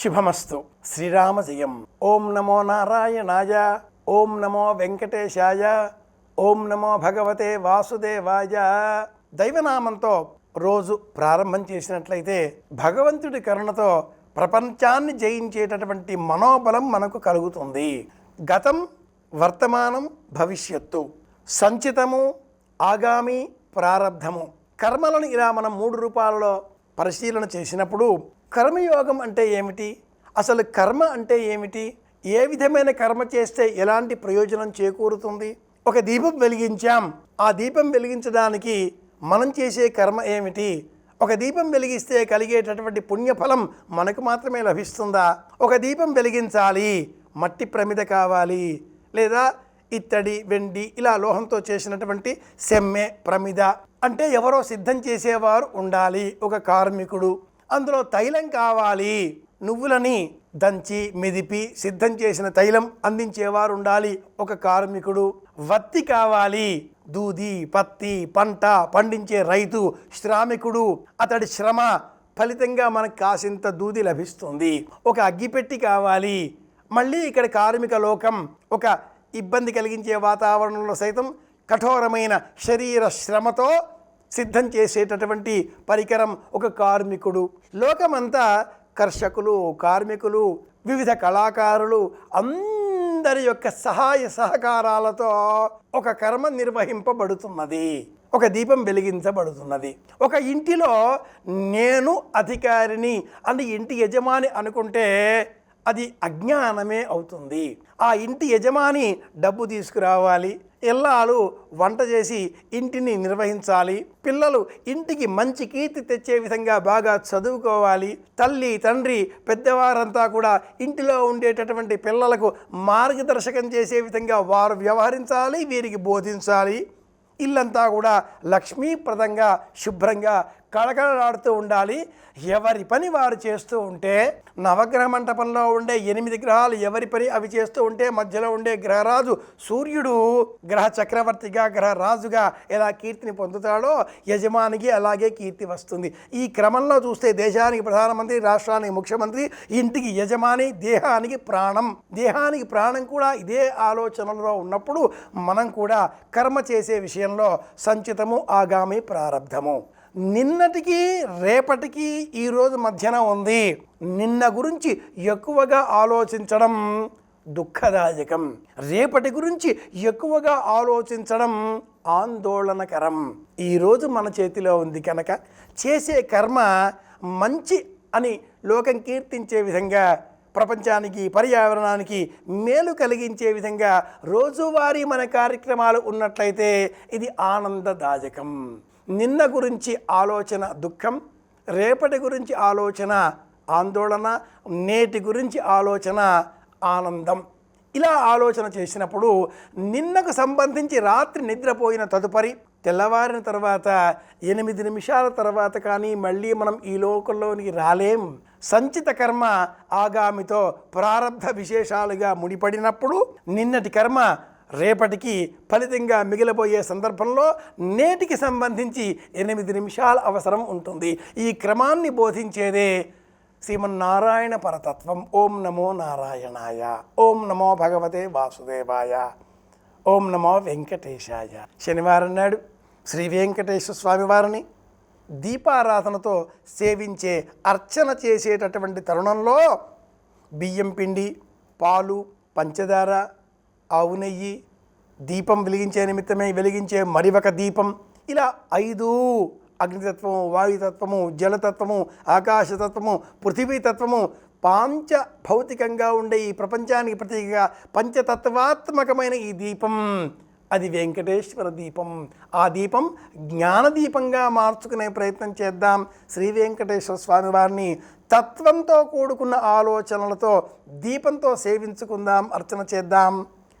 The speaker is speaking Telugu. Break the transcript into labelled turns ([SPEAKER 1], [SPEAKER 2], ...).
[SPEAKER 1] శుభమస్తు. శ్రీరామ జయం ఓం నమో నారాయణాయ. ఓం నమో వెంకటేశాయ. ఓం నమో భగవతే వాసుదేవాయ. దైవనామంతో రోజు ప్రారంభం చేసినట్లయితే భగవంతుడి కరుణతో ప్రపంచాన్ని జయించేటటువంటి మనోబలం మనకు కలుగుతుంది. గతం వర్తమానం భవిష్యత్తు. సంచితము ఆగామి ప్రారబ్ధము కర్మలను ఇలా మనం మూడు రూపాలలో పరిశీలన చేసినప్పుడు కర్మయోగం అంటే ఏమిటి? అసలు కర్మ అంటే ఏమిటి? ఏ విధమైన కర్మ చేస్తే ఎలాంటి ప్రయోజనం చేకూరుతుంది? ఒక దీపం వెలిగించాం. ఆ దీపం వెలిగించడానికి మనం చేసే కర్మ ఏమిటి? ఒక దీపం వెలిగిస్తే కలిగేటటువంటి పుణ్యఫలం మనకు మాత్రమే లభిస్తుందా? ఒక దీపం వెలిగించాలి మట్టి ప్రమిద కావాలి లేదా ఇత్తడి వెండి ఇలా లోహంతో చేసినటువంటి సెమ్మె ప్రమిద. అంటే ఎవరో సిద్ధం చేసేవారు ఉండాలి ఒక కార్మికుడు. అందులో తైలం కావాలి. నువ్వులని దంచి మెదిపి సిద్ధం చేసిన తైలం అందించేవారు ఉండాలి ఒక కార్మికుడు వత్తి కావాలి. దూది పత్తి పంట పండించే రైతు శ్రామికుడు అతడి శ్రమ ఫలితంగా మనకు కాసింత దూది లభిస్తుంది. ఒక అగ్గిపెట్టి కావాలి. మళ్ళీ ఇక్కడ కార్మిక లోకం ఒక ఇబ్బంది కలిగించే వాతావరణంలో సైతం కఠోరమైన శరీర శ్రమతో సిద్ధం చేసేటటువంటి పరికరం ఒక కార్మికుడు. లోకమంతా కర్షకులు కార్మికులు వివిధ కళాకారులు అందరి యొక్క సహాయ సహకారాలతో ఒక కర్మ నిర్వహింపబడుతున్నది. ఒక దీపం వెలిగించబడుతున్నది. ఒక ఇంటిలో నేను అధికారిని అని ఇంటి యజమాని అనుకుంటే అది అజ్ఞానమే అవుతుంది. ఆ ఇంటి యజమాని డబ్బు తీసుకురావాలి. ఇల్లాలు వంట చేసి ఇంటిని నిర్వహించాలి. పిల్లలు ఇంటికి మంచి కీర్తి తెచ్చే విధంగా బాగా చదువుకోవాలి. తల్లి తండ్రి పెద్దవారంతా కూడా ఇంటిలో ఉండేటటువంటి పిల్లలకు మార్గదర్శకం చేసే విధంగా వారు వ్యవహరించాలి వీరికి బోధించాలి. ఇల్లంతా కూడా లక్ష్మీప్రదంగా శుభ్రంగా కళకళలాడుతూ ఉండాలి. ఎవరి పని వారు చేస్తూ ఉంటే నవగ్రహ మంటపంలో ఉండే ఎనిమిది గ్రహాలు ఎవరి పని అవి చేస్తూ ఉంటే మధ్యలో ఉండే గ్రహరాజు సూర్యుడు గ్రహ చక్రవర్తిగా గ్రహ రాజుగా ఎలా కీర్తిని పొందుతాడో యజమానికి అలాగే కీర్తి వస్తుంది. ఈ క్రమంలో చూస్తే దేశానికి ప్రధానమంత్రి రాష్ట్రానికి ముఖ్యమంత్రి ఇంటికి యజమాని దేహానికి ప్రాణం. దేహానికి ప్రాణం కూడా ఇదే ఆలోచనలో ఉన్నప్పుడు మనం కూడా కర్మ చేసే విషయంలో సంచితము ఆగామి ప్రారంధము నిన్నటికి రేపటికి ఈరోజు మధ్యన ఉంది. నిన్న గురించి ఎక్కువగా ఆలోచించడం దుఃఖదాయకం. రేపటి గురించి ఎక్కువగా ఆలోచించడం ఆందోళనకరం. ఈరోజు మన చేతిలో ఉంది కనుక చేసే కర్మ మంచి అని లోకం కీర్తించే విధంగా ప్రపంచానికి పర్యావరణానికి మేలు కలిగించే విధంగా రోజువారీ మన కార్యక్రమాలు ఉన్నట్లయితే ఇది ఆనందదాయకం. నిన్న గురించి ఆలోచన దుఃఖం రేపటి గురించి ఆలోచన ఆందోళన నేటి గురించి ఆలోచన ఆనందం. ఇలా ఆలోచన చేసినప్పుడు నిన్నకు సంబంధించి రాత్రి నిద్రపోయిన తదుపరి తెల్లవారిన తర్వాత ఎనిమిది నిమిషాల తర్వాత కానీ మళ్ళీ మనం ఈ లోకంలోనికి రాలేం. సంచిత కర్మ ఆగామితో ప్రారంభ విశేషాలుగా ముడిపడినప్పుడు నిన్నటి కర్మ రేపటికి ఫలితంగా మిగిలిపోయే సందర్భంలో నేటికి సంబంధించి ఎనిమిది నిమిషాల అవసరం ఉంటుంది. ఈ క్రమాన్ని బోధించేదే శ్రీమన్నారాయణ పరతత్వం. ఓం నమో నారాయణాయ. ఓం నమో భగవతే వాసుదేవాయ. ఓం నమో వెంకటేశాయ. శనివారం నాడు శ్రీ వెంకటేశ్వర స్వామి వారిని దీపారాధనతో సేవించే అర్చన చేసేటటువంటి తరుణంలో బియ్యం పిండి పాలు పంచదార ఆవు నెయ్యి దీపం వెలిగించే నిమిత్తమే వెలిగించే మరి ఒక దీపం ఇలా ఐదు అగ్నితత్వము వాయుతత్వము జలతత్వము ఆకాశతత్వము పృథివీతత్వము పాంచ భౌతికంగా ఉండే ఈ ప్రపంచానికి ప్రతీకగా పంచతత్వాత్మకమైన ఈ దీపం. అది వెంకటేశ్వర దీపం. ఆ దీపం జ్ఞానదీపంగా మార్చుకునే ప్రయత్నం చేద్దాం. శ్రీ వెంకటేశ్వర స్వామి వారిని తత్వంతో కూడుకున్న ఆలోచనలతో దీపంతో సేవించుకుందాం అర్చన చేద్దాం.